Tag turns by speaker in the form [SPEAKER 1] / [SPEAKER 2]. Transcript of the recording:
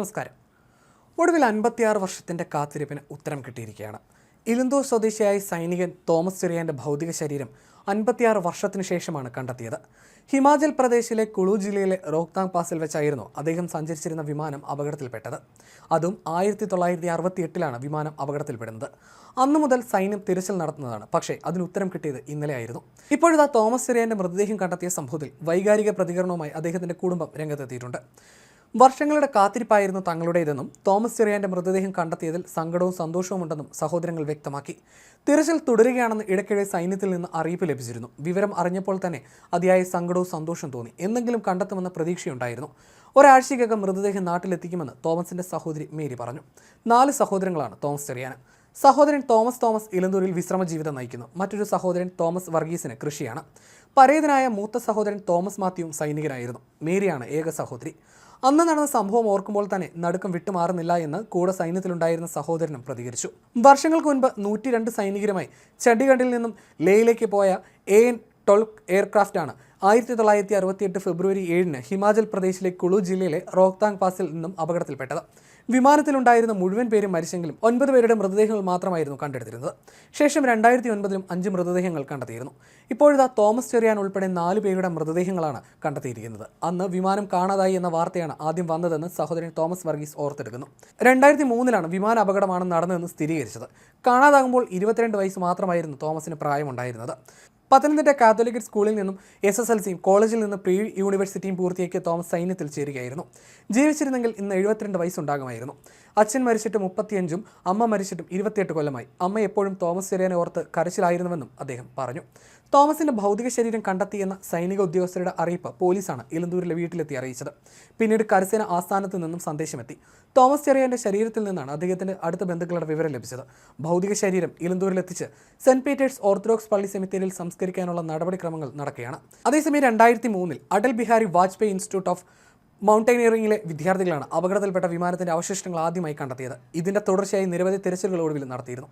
[SPEAKER 1] നമസ്കാരം. ഒടുവിൽ അൻപത്തിയാറ് വർഷത്തിന്റെ കാത്തിരിപ്പിന് ഉത്തരം കിട്ടിയിരിക്കുകയാണ്. ഇലന്തൂർ സ്വദേശിയായ സൈനികൻ തോമസ് ചെറിയാന്റെ ഭൗതിക ശരീരം അൻപത്തിയാറ് വർഷത്തിനു ശേഷമാണ് കണ്ടെത്തിയത്. ഹിമാചൽ പ്രദേശിലെ കുളു ജില്ലയിലെ റോഹ്താങ് പാസിൽ വെച്ചായിരുന്നു അദ്ദേഹം സഞ്ചരിച്ചിരുന്ന വിമാനം അപകടത്തിൽപ്പെട്ടത്. അതും ആയിരത്തി തൊള്ളായിരത്തി അറുപത്തി എട്ടിലാണ് വിമാനം അപകടത്തിൽപ്പെടുന്നത്. അന്നു മുതൽ സൈന്യം തിരച്ചിൽ നടത്തുന്നതാണ്. പക്ഷേ അതിന് ഉത്തരം കിട്ടിയത് ഇന്നലെയായിരുന്നു. ഇപ്പോഴിതാ തോമസ് ചെറിയാന്റെ മൃതദേഹം കണ്ടെത്തിയ സംഭവത്തിൽ വൈകാരിക പ്രതികരണവുമായി അദ്ദേഹത്തിന്റെ കുടുംബം രംഗത്തെത്തിയിട്ടുണ്ട്. വർഷങ്ങളുടെ കാത്തിരിപ്പായിരുന്നു തങ്ങളുടേതെന്നും തോമസ് ചെറിയാന്റെ മൃതദേഹം കണ്ടെത്തിയതിൽ സങ്കടവും സന്തോഷവും ഉണ്ടെന്നും സഹോദരങ്ങൾ വ്യക്തമാക്കി. തിരച്ചിൽ തുടരുകയാണെന്ന് ഇടയ്ക്കിടെ സൈന്യത്തിൽ നിന്ന് അറിയിപ്പ് ലഭിച്ചിരുന്നു. വിവരം അറിഞ്ഞപ്പോൾ തന്നെ അതിയായ സങ്കടവും സന്തോഷവും തോന്നി. എന്തെങ്കിലും കണ്ടെത്തുമെന്ന പ്രതീക്ഷയുണ്ടായിരുന്നു. ഒരാഴ്ചയ്ക്കകം മൃതദേഹം നാട്ടിലെത്തിക്കുമെന്ന് തോമസിന്റെ സഹോദരി മേരി പറഞ്ഞു. നാല് സഹോദരങ്ങളാണ് തോമസ് ചെറിയാന്. സഹോദരൻ തോമസ് തോമസ് ഇലന്തൂരിൽ വിശ്രമ ജീവിതം നയിക്കുന്നു. മറ്റൊരു സഹോദരൻ തോമസ് വർഗീസിന് കൃഷിയാണ്. പരേതനായ മൂത്ത സഹോദരൻ തോമസ് മാത്യുവും സൈനികനായിരുന്നു. മേരിയാണ് ഏക സഹോദരി. അന്ന് നടന്ന സംഭവം ഓർക്കുമ്പോൾ തന്നെ നടുക്കം വിട്ടുമാറുന്നില്ല എന്ന് കൂടെ സൈന്യത്തിലുണ്ടായിരുന്ന സഹോദരനും പ്രതികരിച്ചു. വർഷങ്ങൾക്ക് മുൻപ് നൂറ്റി രണ്ട് സൈനികരുമായി ചണ്ഡീഗഡിൽ നിന്നും ലേയിലേക്ക് പോയ എ എൻ ട്വൽവ് എയർക്രാഫ്റ്റാണ്. ആയിരത്തി തൊള്ളായിരത്തി അറുപത്തിയെട്ട് ഫെബ്രുവരി ഏഴിന് ഹിമാചൽ പ്രദേശിലെ കുളു ജില്ലയിലെ റോഹ്താങ് പാസിൽ നിന്നും അപകടത്തിൽപ്പെട്ടത്. വിമാനത്തിലുണ്ടായിരുന്ന മുഴുവൻ പേരും മരിച്ചെങ്കിലും ഒൻപത് പേരുടെ മൃതദേഹങ്ങൾ മാത്രമായിരുന്നു കണ്ടെടുത്തിരുന്നത്. ശേഷം രണ്ടായിരത്തി ഒൻപതിലും അഞ്ച് മൃതദേഹങ്ങൾ കണ്ടെത്തിയിരുന്നു. ഇപ്പോഴിതാ തോമസ് ചെറിയാൻ ഉൾപ്പെടെ നാല് പേരുടെ മൃതദേഹങ്ങളാണ് കണ്ടെത്തിയിരിക്കുന്നത്. അന്ന് വിമാനം കാണാതായി എന്ന വാർത്തയാണ് ആദ്യം വന്നതെന്ന് സഹോദരൻ തോമസ് വർഗീസ് ഓർത്തെടുക്കുന്നു. രണ്ടായിരത്തി മൂന്നിലാണ് വിമാന അപകടമാണ് നടന്നതെന്ന് സ്ഥിരീകരിച്ചത്. കാണാതാകുമ്പോൾ ഇരുപത്തിരണ്ട് വയസ്സ് മാത്രമായിരുന്നു തോമസിന് പ്രായമുണ്ടായിരുന്നത്. പത്തനംതിട്ട കാത്തോലിക് സ്കൂളിൽ നിന്നും എസ് എസ് എൽ സിയും കോളേജിൽ നിന്ന് പ്രീ യൂണിവേഴ്സിറ്റിയും പൂർത്തിയാക്കിയ തോമസ് സൈന്യത്തിൽ ചേരുകയായിരുന്നു. ജീവിച്ചിരുന്നെങ്കിൽ ഇന്ന് എഴുപത്തിരണ്ട് വയസ്സുണ്ടാകുമായിരുന്നു. അച്ഛൻ മരിച്ചിട്ട് മുപ്പത്തിയഞ്ചും അമ്മ മരിച്ചിട്ടും ഇരുപത്തിയെട്ട് കൊല്ലമായി. അമ്മ എപ്പോഴും തോമസ് ചെറിയനെ ഓർത്ത് കരച്ചിലായിരുന്നുവെന്നും അദ്ദേഹം പറഞ്ഞു. തോമസിന്റെ ഭൗതിക ശരീരം കണ്ടെത്തിയെന്ന സൈനിക ഉദ്യോഗസ്ഥരുടെ അറിയിപ്പ് പോലീസാണ് ഇലന്തൂരിലെ വീട്ടിലെത്തി അറിയിച്ചത്. പിന്നീട് കരസേന ആസ്ഥാനത്ത് നിന്നും സന്ദേശമെത്തി. തോമസ് ചെറിയന്റെ ശരീരത്തിൽ നിന്നാണ് അദ്ദേഹത്തിന്റെ അടുത്ത ബന്ധുക്കളുടെ വിവരം ലഭിച്ചത്. ഭൗതിക ശരീരം ഇലന്തൂരിലെത്തിച്ച് സെന്റ് പീറ്റേഴ്സ് ഓർത്തഡോക്സ് പള്ളി സെമിത്തേരിയിൽ സംസ്കരിക്കാനുള്ള നടപടിക്രമങ്ങൾ നടക്കുകയാണ്. അതേസമയം രണ്ടായിരത്തി മൂന്നിൽ അടൽ ബിഹാരി വാജ്പേയി ഇൻസ്റ്റിറ്റ്യൂട്ട് ഓഫ് മൗണ്ടൈനിയറിംഗിലെ വിദ്യാർത്ഥികളാണ് അപകടത്തിൽപ്പെട്ട വിമാനത്തിന്റെ അവശിഷ്ടങ്ങൾ ആദ്യമായി കണ്ടെത്തിയത്. ഇതിന്റെ തുടർച്ചയായി നിരവധി തിരച്ചിലുകൾ ഒടുവിൽ നടത്തിയിരുന്നു.